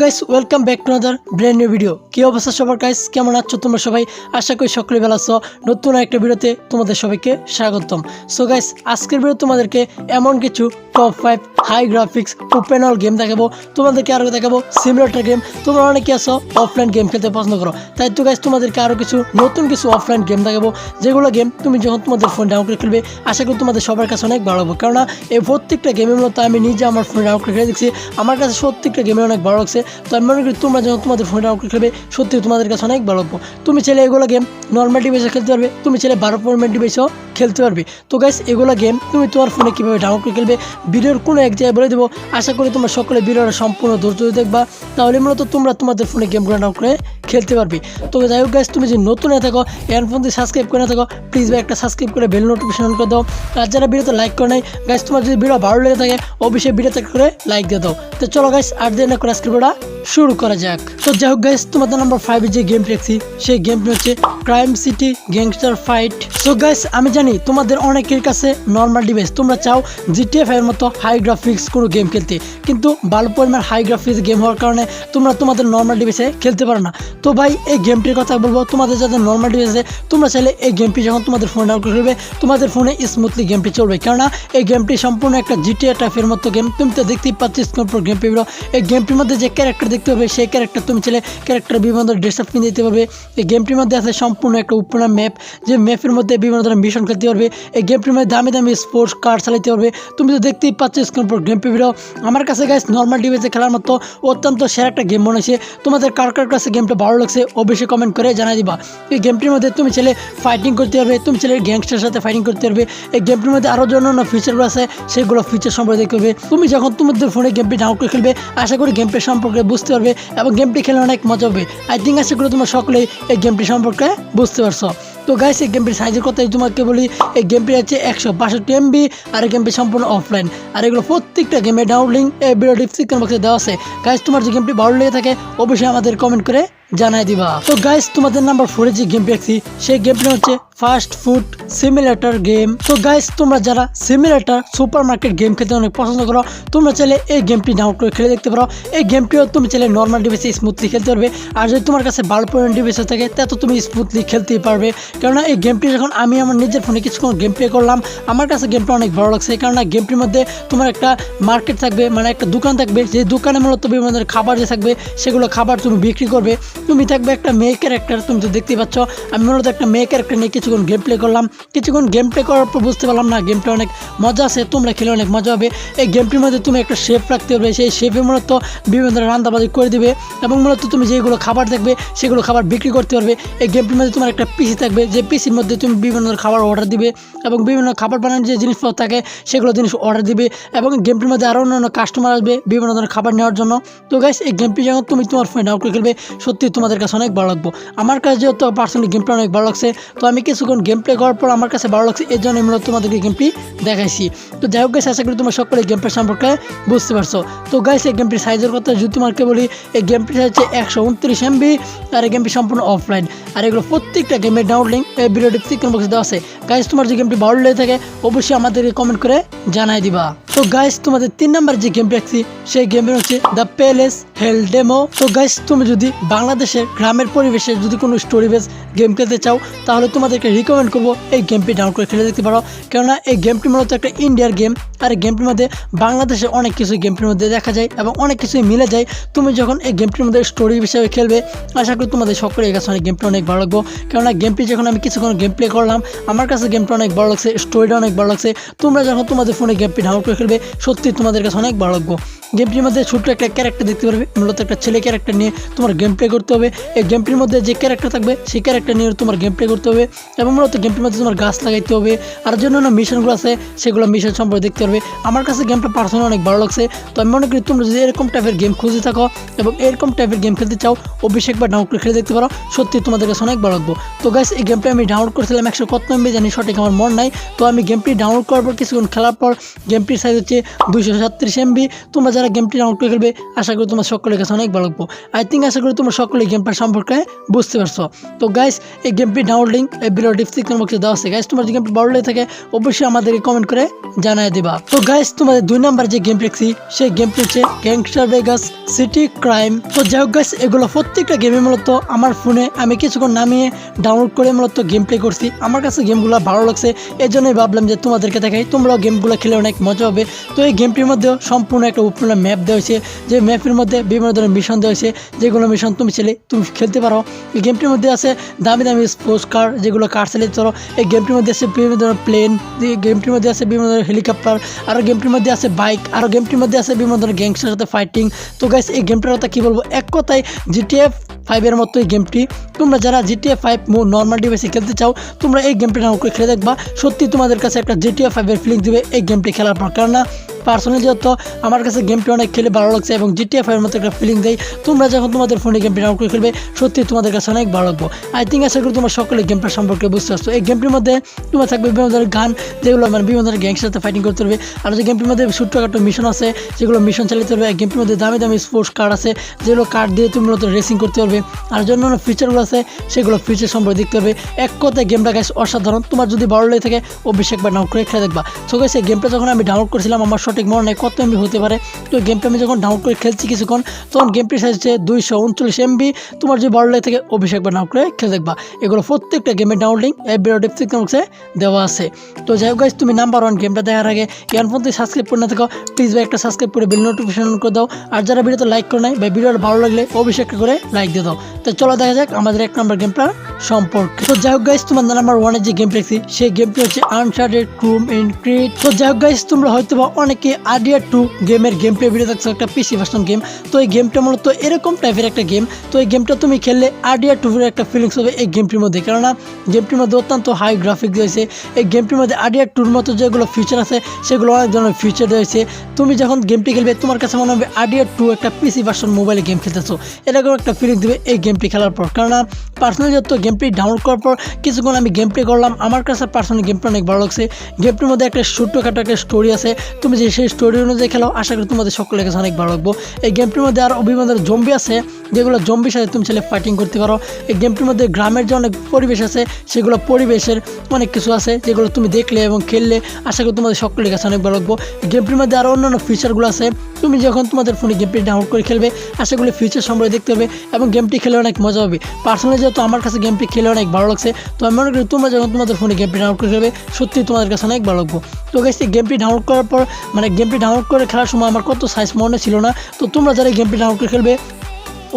Guys welcome back to another brand new video কি অবস্থা সবার গাইস কেমন আছো তোমরা সবাই? আশা করি সকলে বেলা আছো। নতুন একটা ভিডিওতে তোমাদের সবাইকে স্বাগতম। সো গাইস আজকের ভিডিও তোমাদেরকে এমন কিছু top five high graphics open world game দেখাবো, তোমাদেরকে আরও দেখাবো সিমিলার গেম তোমরা অনেকে আছো অফলাইন গেম খেলতে পছন্দ করো। তাই তো গাইস তোমাদেরকে আরও কিছু, নতুন কিছু অফলাইন গেম দেখাবো। যেগুলো গেম তুমি যখন তোমাদের ফোন ডাউনলোড করে খেলবে আশা করি তোমাদের সবার কাছে অনেক ভালো লাগবে। কেননা, এই প্রত্যেকটা গেমের মতো আমি নিজে আমার ফোন ডাউনলোড করে খেলে দেখছি, আমার কাছে প্রত্যেকটা গেমে অনেক ভালো লাগছে। তো আমি মনে করি তোমরা যখন তোমাদের ফোন ডাউনলোড করে খেলবে সত্যি তোমাদের কাছে অনেক ভালো লাগবে। তুমি চাইলে এগুলো গেম নর্মাল ডিভাইসে খেলতে পারবে, তুমি চাইলে বারো পয়েন্ট ডিভাইসেও খেলতে পারবে। তো গাইস এগুলো গেম তুমি তোমার ফোনে কীভাবে ডাউনলোড করে খেলবে, ভিডিওর কোনো এক জায়গায় বলে দেবো। আশা করি তোমরা সকলে ভিডিওটা সম্পূর্ণ ধৈর্য ধরে দেখবা। তাহলে মূলত তোমরা তোমাদের ফোনে গেমগুলো ডাউন করে খেলতে পারবে। তো যাই হোক গাইস তুমি যদি নতুন হয়ে থাকো এর ফোন দিয়ে সাবস্ক্রাইব করে থাকো প্লিজ ভাই একটা সাবস্ক্রাইব করে বেল নোটিফিকেশন করে দাও। আর যারা ভিডিওতে লাইক করে নাই গাইস তোমার যদি ভিডিও ভালো লেগে থাকে, অবশ্যই ভিডিওতে করে লাইক দিয়ে দাও। তো চলো গাইস আর দেরি না করে আজকের ভিডিওটা শুরু করা যাক। তো যাই হোক গাইস তোমাদের নাম্বার ফাইভে যে গেম দেখছি, সেই গেমটি হচ্ছে crime city gangster fight so guys আমি জানি তোমাদের অনেকের কাছে নর্মাল ডিভাইস তোমরা চাও জিটিএফ এর মতো হাই গ্রাফিক্স কোনো গেম খেলতে। কিন্তু ভালো পরিমাণ হাই গ্রাফিক্স গেম হওয়ার কারণে তোমরা তোমাদের নর্মাল ডিভাইসে খেলতে পারো না। তো ভাই, এই গেমটির কথা বলব। তোমাদের যাদের নর্মাল ডিভাইস আছে, তোমরা চাইলে এই গেমটি যখন তোমাদের ফোনে ডাউনলোড করবে তোমাদের ফোনে স্মুথলি গেমটি চলবে। কেননা এই গেমটি সম্পূর্ণ একটা জিটিএ টাইপের মতো গেম তুমি তো দেখতেই পাচ্ছ স্ক্রিন পর গেম পেয়ে এই গেমটির মধ্যে যে ক্যারেক্টার দেখতে হবে সেই ক্যারেক্টার তুমি চাইলে ক্যারেক্টার বিভিন্ন ড্রেস আপ কিনে দিতে পারবে। এই গেমটির মধ্যে আছে সম্পূর্ণ একটা উপর ম্যাপ যে ম্যাপের মধ্যে বিভিন্ন ধরনের মিশন খেলতে পারবে। এই গেমটির মধ্যে দামি দামি স্পোর্টস কার চালাতে পারবে। তুমি তো দেখতেই পাচ্ছ স্ক্রিন পর গেম পেয়ে আমার কাছে গাইস নর্মাল ডিভাইসে খেলার মতো অত্যন্ত সেরা একটা গেম মনে হয়েছে তোমাদের কার কার কাছে গেমটা ভালো লাগছে অবশ্যই কমেন্ট করে জানাই দিবা। এই গেমটির মধ্যে তুমি ছেলে ফাইটিং করতে পারবে, তুমি ছেলে গ্যাংস্টার সাথে ফাইটিং করতে পারবে। এই গেমটির মধ্যে আরও যে অন্যান্য ফিচারগুলো আছে, সেগুলো ফিচার সম্পর্কে দেখতে পারবে। তুমি যখন তোমাদের ফোনে গেমটি ডাউনলোড করে খেলবে, আশা করি গেমটি সম্পর্কে বুঝতে পারবে এবং গেমটি খেলে অনেক মজা হবে আই থিঙ্ক আশা করি তোমরা সকলেই এই গেমটি সম্পর্কে বুঝতে পারছ। তো গাইস এই গেমটির সাইজের কথাই তোমাকে বলি, এই গেমটি হচ্ছে একশো বাষট্টি এমবি আর এই গেমটি সম্পূর্ণ অফলাইন আর এগুলো প্রত্যেকটা গেমে ডাউনলিং এই ভিডিও ডিসক্রিপশন বক্সে দেওয়া আছে। গাইস তোমার যে গেমটি ভালো লেগে থাকে, অবশ্যই আমাদের কমেন্ট করে জানাই দিবা। তো গাইস তোমাদের নাম্বার ফোরে যে গেম দেখছি, সেই গেমটি হচ্ছে ফাস্ট ফুড সিমিলেটর গেম তো গাইস তোমরা যারা সিমিলেটর সুপার মার্কেট গেম খেলতে অনেক পছন্দ করো, তোমরা চাইলে এই গেমটি ডাউনলোড করে খেলে দেখতে পারো। এই গেমটিও তুমি চাইলে নর্মাল ডিভাইসে স্মুথলি খেলতে পারবে। আর যদি তোমার কাছে ভালো পয়েন্ট ডিভাইসে থাকে, তা তো তুমি স্মুথলি খেলতেই পারবে। কেননা এই গেমটি যখন আমি আমার নিজের ফোনে কিছুক্ষণ গেম প্লে করলাম, আমার কাছে গেমটা অনেক ভালো লাগছে। কেননা গেমটির মধ্যে তোমার একটা মার্কেট থাকবে মানে একটা দোকান থাকবে। যে দোকানে মূলত বিভিন্ন ধরনের খাবার যে থাকবে, সেগুলো খাবার তুমি বিক্রি করবে। তুমি থাকবে একটা মেয়ে ক্যারেক্টার তুমি তো দেখতেই পাচ্ছ। আমি মূলত একটা মেয়ে ক্যারেক্টার নিয়ে কিছুক্ষণ গেম প্লে করলাম। কিছুক্ষণ গেম প্লে করার পর বুঝতে পারলাম না গেমটা অনেক মজা আছে, তোমরা খেলে অনেক মজা হবে। এই গেমটির মধ্যে তুমি একটা শেফ রাখতে পারবে, সেই শেফে মূলত বিভিন্ন ধরনের রান্নাবাজি করে দিবে এবং মূলত তুমি যেগুলো খাবার দেখবে, সেগুলো খাবার বিক্রি করতে পারবে। এই গেমটির মধ্যে তোমার একটা পিসি থাকবে, যে পিসির মধ্যে তুমি বিভিন্ন ধরনের খাবার অর্ডার দিবে এবং বিভিন্ন খাবার বানানোর যে জিনিসপত্র থাকে, সেগুলো জিনিস অর্ডার দিবে এবং গেমটির মধ্যে আরও অন্যান্য কাস্টমার আসবে বিভিন্ন ধরনের খাবার নেওয়ার জন্য। তো গাইস এই গেমটি যখন তুমি তোমার ফোনে ডাউনলোড করে খেলবে, সত্যি তোমাদের কাছে অনেক ভালো লাগবো। আমার কাছে যেহেতু পার্সোনালি গেমটা অনেক ভালো লাগছে, তো আমি কিছুক্ষণ গেম প্লে করার পর আমার কাছে ভালো লাগছে এই জন্য মূলত তোমাদেরকে গেমটি দেখাইছি। তো যাই হোক গাইস আশা করি তোমরা সকলে গেম প্লে সম্পর্কে বুঝতে পারছ। তো গাইস এই গেমটির সাইজের কথা যদি তোমাকে বলি, এই গেমটির হচ্ছে একশো উনত্রিশ এমবি আর এই গেমটি সম্পূর্ণ অফলাইন আর এগুলো প্রত্যেকটা গেমের ডাউনলোড লিঙ্ক এই ভিডিও ডিসক্রিপশন বক্সে দেওয়া আছে। গাইস তোমার যে গেমটি ভালো লেগে থাকে, অবশ্যই আমাদেরকে কমেন্ট করে জানাই দিবা। তো গাইস তোমাদের তিন নাম্বার যে গেম দেখছি, সেই গেমের হচ্ছে দ্য প্যালেস হেল ডেমো তো গাইস তুমি যদি বাংলাদেশের গ্রামের পরিবেশে যদি কোনো স্টোরি বেস গেম খেলতে চাও, তাহলে তোমাদেরকে রিকমেন্ড করব এই গেমটি ডাউনলোড করে খেলে দেখতে পারো। কেননা এই গেমটি মূলত একটা ইন্ডিয়ার গেম আর গেমটির মধ্যে বাংলাদেশে অনেক কিছু গেমটির মধ্যে দেখা যায় এবং অনেক কিছুই মিলে যায়। তুমি যখন এই গেমটির মধ্যে স্টোরি হিসেবে খেলবে, আশা করি তোমাদের সকলের কাছে অনেক গেমটা অনেক ভালো লাগবো। কেননা গেমটি যখন আমি কিছুক্ষণ গেম প্লে করলাম, আমার কাছে গেমটা অনেক ভালো লাগছে স্টোরিটা অনেক ভালো লাগছে। তোমরা যখন তোমাদের ফোনে গেমটি ডাউনলোড করে খেলবে সত্যি তোমাদের কাছে অনেক ভালো লাগবো। গেমটির মধ্যে ছোট্ট একটা ক্যারেক্টার দেখতে পারবে, মূলত একটা ছেলে ক্যারেক্টার নিয়ে তোমার গেম প্লে করতে হবে। এই গেমটির মধ্যে যে ক্যারেক্টার থাকবে, সেই ক্যারেক্টার নিয়ে তোমার গেম প্লে করতে হবে এবং মূলত গেমটির মধ্যে তোমার গাছ লাগাইতে হবে। আর যে অন্যান্য মিশনগুলো আছে, সেগুলো মিশন সম্পর্কে দেখতে পারবে। আমার কাছে গেমটা পার্সোনালি অনেক ভালো লাগছে। তো আমি মনে করি তোমরা যদি এরকম টাইপের গেম খুঁজে থাকো এবং এরকম টাইপের গেম খেলতে চাও, অবশ্যই একবার ডাউনলোড করে খেলে দেখতে পারো। সত্যি তোমাদের কাছে অনেক ভালো লাগবো। তো গাইস এই গেমটা আমি ডাউনলোড করেছিলাম একশো কত এমবি জানি সঠিক আমার মন নাই। তো আমি গেমটি ডাউনলোড করার পর, কিছুক্ষণ খেলার পর গেমটির সাইজ হচ্ছে দুইশো সাতত্রিশ এমবি তোমরা যারা গেমটি ডাউনলোড করে খেলবে আশা করি তোমার সকলের কাছে অনেক ভালো লাগবো। আই থিঙ্ক আশা করি তোমরা সকলে গেমটা সম্পর্কে বুঝতে পারছ। তো গাইস এই গেমটি ডাউনলোডিং এই ভিডিও ডিসক্রিপশন বক্সে দেওয়া আছে। গাইস তোমার যদি গেমটি ভালো লেগে থাকে, অবশ্যই আমাদেরকে কমেন্ট করে জানাই দিবা। তো গাইস তোমাদের দুই নাম্বার যে গেম দেখছি, সেই গেমটি হচ্ছে গ্যাংস্টার ভেগাস সিটি ক্রাইম তো যাই হোক গাইস এগুলো প্রত্যেকটা গেমে মূলত আমার ফোনে আমি কিছুক্ষণ নামিয়ে ডাউনলোড করে মূলত গেম প্লে করছি। আমার কাছে গেমগুলো ভালো লাগছে এই জন্যই ভাবলাম যে তোমাদেরকে দেখাই। তোমরাও গেমগুলো খেলে অনেক মজা হবে তো এই গেমটির মধ্যেও সম্পূর্ণ একটা উপূর্ণ ম্যাপ দেওয়া হয়েছে, যে ম্যাপের মধ্যে বিভিন্ন ধরনের মিশন দেওয়া হয়েছে, যেগুলো মিশন তুমি ছেলে তুমি খেলতে পারো। এই গেমটির মধ্যে আছে দামি দামি স্পোর্টস কার যেগুলো কার চালিয়ে চলো। এই গেমটির মধ্যে আছে বিভিন্ন ধরনের প্লেন এই গেমটির মধ্যে আছে বিভিন্ন ধরনের হেলিকপ্টার আরও গেমটির মধ্যে আছে বাইক আরও গেমটির মধ্যে আছে বিভিন্ন ধরনের গ্যাংস্টার সাথে ফাইটিং তো গাইস এই গেমটার কথা কী বলব? এক কথায় জিটিএফ ফাইভের মতো এই গেমটি তোমরা যারা জিটিএ ফাইভ নর্মাল ডিভাইসে খেলতে চাও, তোমরা এই গেমটি ডাউনলোড করে খেলে দেখবা। সত্যি তোমাদের কাছে একটা জিটিএ ফাইভের ফিলিং দিবে এই গেমটি খেলার পর। কেননা পার্সোনালি যেহেতু আমার কাছে গেমটি অনেক খেলে ভালো লাগছে এবং জিটিএ ফাইভের মতো একটা ফিলিং দেয়, তোমরা যখন তোমাদের ফোনে গেমটি ডাউনলোড করে খেলবে, সত্যি তোমাদের কাছে অনেক ভালো লাগবো। আই থিঙ্ক আশা করি তোমার সকলে গেমটা সম্পর্কে বুঝতে পারছ। এই গেমটির মধ্যে তোমার থাকবে বিভিন্ন ধরনের গান, যেগুলো মানে বিভিন্ন ধরনের গ্যাংসের সাথে ফাইটিং করতে হবে। আর যে গেমটির মধ্যে ছোট্টখাটো মিশন আছে, যেগুলো মিশন চালিয়ে হবে, এই গেমটির মধ্যে দামি দামি স্পোর্টস কার্ড আছে, যেগুলো কার্ড দিয়ে তুমি মূলত রেসিং করতে পারবে। আর যে অন্যান্য ফিচারগুলো আছে, সেগুলো ফিচার সম্পর্কে দেখতে পারবে এক কথায় গেমটা গাছ অসাধারণ। তোমার যদি ভালো লেগে থাকে, অবশ্যই একবার ডাউনলোড করে খেলে দেখবা। সো এই গেমটা যখন আমি ডাউনলোড করেছিলাম, আমার সঠিক মনে নেই, কত এমবি হতে পারে। তো গেমটা আমি যখন ডাউনলোড করে খেলছি কিছুক্ষণ, তখন গেমটির সাইজ হচ্ছে দুইশো উনচল্লিশ এমবি তোমার যে লেগে থাকে অবশ্যই একবার ডাউনলোড করে খেলে দেখবা। এগুলো প্রত্যেকটা গেমের ডাউনলোডিং এই ভিডিও দেওয়া আছে। তো যাই হোক তুমি নাম্বার ওয়ান গেমটা দেখার আগে ইয়ারফোন থেকে সাবস্ক্রাইব করে না থাকো প্লিজ ভাই একটা সাবস্ক্রাইব করে বেল নোটিফিকেশন করে দাও। আর যারা ভিডিওতে লাইক করে নাই বা ভিডিওটা ভালো লাগলে অভিষেক করে লাইক দিয়ে দাও। তো চলো দেখা যাক আমাদের এক নম্বর গেমটা সম্পর্কে। তো যাই হোক গাইস তোমার নাম্বার ওয়ানের যে গেম দেখছি, সেই গেমটি হচ্ছে আনশার্টেড ক্রুম ইন ক্রিট তো যাই হোক গাইস তোমরা হয়তো বা অনেকে আডিয়া টু গেমের গেম প্লে ভিডিও দেখছ? একটা পিসি ভার্সন গেম তো এই গেমটা মূলত এরকম টাইপের একটা গেম তো এই গেমটা তুমি খেললে আডিয়া টুর একটা ফিলিংস হবে এই গেমটির মধ্যে। কেননা গেমটির মধ্যে অত্যন্ত হাই গ্রাফিক দিয়েছে এই গেমটির মধ্যে আডিয়া টুর মতো যেগুলো ফিচার আছে, সেগুলো অনেক ধরনের ফিচার রয়েছে। তুমি যখন গেমটি খেলবে, তোমার কাছে মনে হবে আডিয়া টু একটা পিসি ভার্সন মোবাইলে গেম খেলতেছো। এরকম একটা ফিলিং দেবে এই গেমটি খেলার পর। কেননা পার্সোনালি যত গেমটি ডাউনলোড করার পর কিছুক্ষণ আমি গেম প্লে করলাম, আমার কাছে পার্সোনালি গেমটা অনেক ভালো লাগছে। গেমটির মধ্যে একটা ছোট্টখাটো একটা স্টোরি আছে। তুমি যে সেই স্টোরি অনুযায়ী খেলো। আশা করি তোমাদের সকলের কাছে অনেক ভালো লাগবো। এই গেমটির মধ্যে আর ধরনের জম্বি আছে, যেগুলো জম্বির সাথে তুমি ছেলে ফাইটিং করতে পারো। এই গেমটির মধ্যে গ্রামের যে অনেক পরিবেশ আছে, সেগুলো পরিবেশের অনেক কিছু আছে, যেগুলো তুমি দেখলে এবং খেললে। আশা করি তোমাদের সকলের কাছে অনেক ভালো লাগবো। গেমটির মধ্যে আরও অন্যান্য ফিচারগুলো আছে। তুমি যখন তোমাদের ফোনে গেমটি ডাউনলোড করে খেলবে, আশা করি ফিচার সম্পর্কে দেখতে হবে এবং গেমটি খেলে অনেক মজা হবে পার্সোনালি যেহেতু আমার কাছে গেমটি খেলে অনেক ভালো লাগছে, তো আমি মনে করি তোমরা যখন তোমাদের ফোনে গেমটি ডাউনলোড করে খেলবে সত্যি তোমাদের কাছে অনেক ভালো লাগবো। তো গেছি গেমটি ডাউনলোড করার পর মানে গেমটি ডাউনলোড করে খেলার সময় আমার কত সাইজ মনে ছিল না। তো তোমরা যারা গেমটি ডাউনলোড করে খেলবে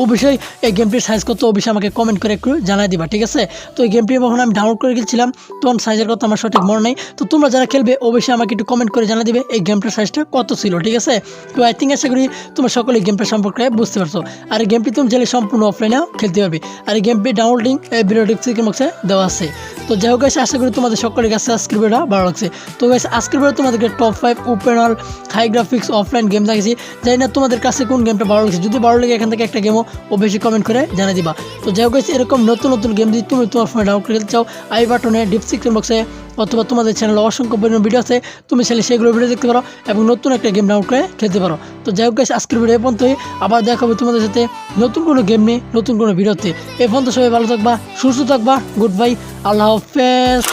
অবশ্যই এই গেমটির সাইজ কত, অবশ্যই আমাকে কমেন্ট করে একটু জানাই দিবা, ঠিক আছে? তো এই গেমটি যখন আমি ডাউনলোড করে গেছিলাম, তখন সাইজের কথা আমার সঠিক মনে নেই। তো তোমরা যারা খেলবে, অবশ্যই আমাকে একটু কমেন্ট করে জানা দিবে এই গেমটার সাইজটা কত ছিল, ঠিক আছে? তো আই থিঙ্ক আশা করি তোমরা সকলে গেমটা সম্পর্কে বুঝতে পারছ। আর এই গেমটি তুমি চাইলে সম্পূর্ণ অফলাইনেও খেলতে পারবে। আর এই গেমটি ডাউনলোডিং এই ভিডিও ডিসক্রিপশন বক্সে দেওয়া আছে। তো যাই হোক আশা করি তোমাদের সকলের কাছে আজকের ভিডিওটা ভালো লাগছে। তো গাইস আজকের ভিডিও তোমাদেরকে top five open world high graphics offline game দেখেছি জানি না তোমাদের কাছে কোন গেমটা ভালো লাগছে। যদি ভালো লাগে, এখান থেকে একটা গেমও অবশ্যই কমেন্ট করে জানিয়ে দিবা। তো যাই হোক এরকম নতুন নতুন গেম যদি তুমি তোমার ফোনে ডাউনলোড করে খেলতে চাও, আই বাটনে ডিসক্রিপশন বক্সে অথবা তোমাদের চ্যানেলে অসংখ্য পরিমাণ ভিডিও আছে, তুমি চাইলে সেগুলো ভিডিও দেখতে পারো এবং নতুন একটা গেম ডাউনলোড করে খেলতে পারো। তো যাই হোক আজকের ভিডিও এ পর্যন্তই। আবার দেখা হবে তোমাদের সাথে নতুন কোনো গেম নিয়ে, নতুন কোনো ভিডিওতে এ পর্যন্ত সবাই ভালো থাকবা, সুস্থ থাকবা গুড বাই আল্লাহ হাফেজ।